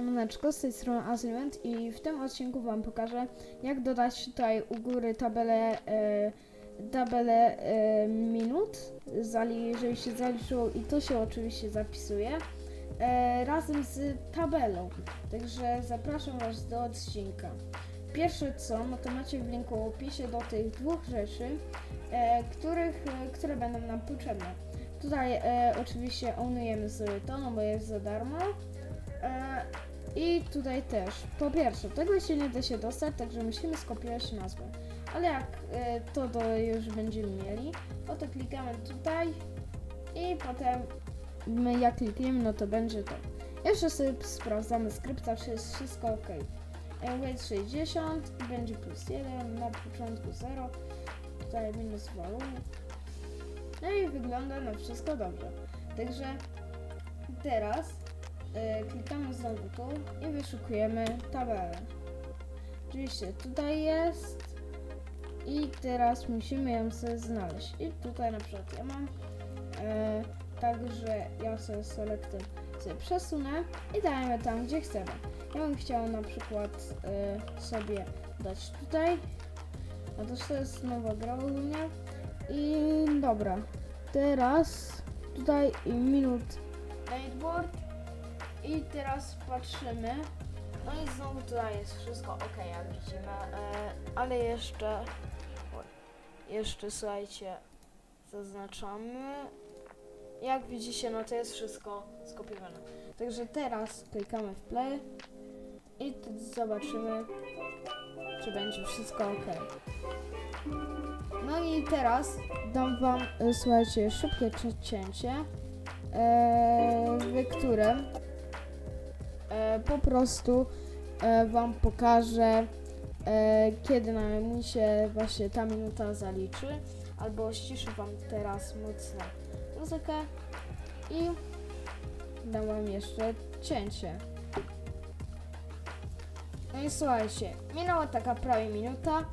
Siemaneczko, z tej strony Azylent i w tym odcinku Wam pokażę jak dodać tutaj u góry tabelę, e, tabelę e, minut, jeżeli się zaliczyło i to się oczywiście zapisuje, e, razem z tabelą. Także zapraszam Was do odcinka. Pierwsze co, no to macie w linku opisie do tych dwóch rzeczy, e, których, e, które będą nam potrzebne. Tutaj e, oczywiście ownujemy sobie to, no bo jest za darmo. E, I tutaj też, po pierwsze, tego się nie da się dostać, także musimy skopiować nazwę. Ale jak e, to do już będziemy mieli, no to klikamy tutaj i potem my jak klikniemy, no to będzie to. Jeszcze sobie sprawdzamy skrypta, czy jest wszystko ok. Weight 60 i będzie plus 1, na początku 0, tutaj minus walunek. No i wygląda na wszystko dobrze. Także teraz klikamy znowu tu i wyszukujemy tabelę. Oczywiście tutaj jest i teraz musimy ją sobie znaleźć. I tutaj na przykład ja mam, e, także ja sobie selektem sobie przesunę i dajemy tam gdzie chcemy. Ja bym chciał na przykład e, sobie dać tutaj, a to to jest nowa gra ogólnie. I dobra, teraz tutaj minut Lightboard i teraz patrzymy. No i znowu tutaj jest wszystko ok, jak widzimy, e, ale jeszcze, jeszcze słuchajcie, zaznaczamy. Jak widzicie, no to jest wszystko skopiowane. Także teraz klikamy w play i zobaczymy, czy będzie wszystko ok. No i teraz dam wam, e, słuchajcie, szybkie cie- cięcie, e, w którym e, po prostu e, wam pokażę, e, kiedy na mi się właśnie ta minuta zaliczy, albo ściszę wam teraz mocno muzykę i dam wam jeszcze cięcie. No i słuchajcie, minęła taka prawie minuta.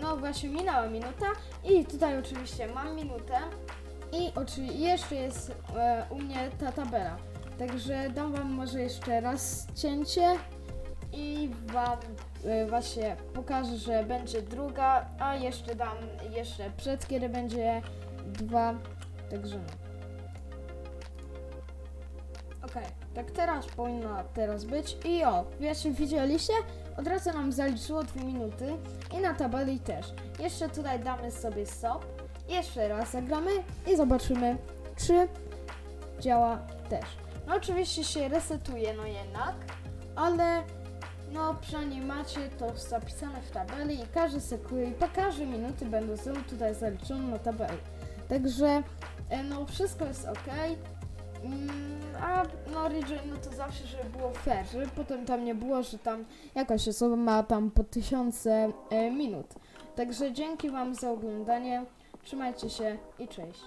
No właśnie minęła minuta i tutaj oczywiście mam minutę i oczy- jeszcze jest u mnie ta tabela. Także dam wam może jeszcze raz cięcie i wam e, właśnie pokażę, że będzie druga, a jeszcze dam jeszcze przed kiedy będzie dwa, także no. Okej, tak teraz powinno teraz być i o, wiecie, widzieliście? Od razu nam zaliczyło 2 minuty i na tabeli też. Jeszcze tutaj damy sobie stop, jeszcze raz zagramy i zobaczymy, czy działa też. No oczywiście się resetuje, no jednak, ale no przynajmniej macie to zapisane w tabeli i każdy sekund, i po każdej minuty będą znowu tutaj zaliczone na tabeli. Także e, no wszystko jest ok. Mm, a no Ridge, no to zawsze, żeby było fair, żeby potem tam nie było, że tam jakaś osoba ma tam po tysiące e, minut. Także dzięki Wam za oglądanie, trzymajcie się i cześć.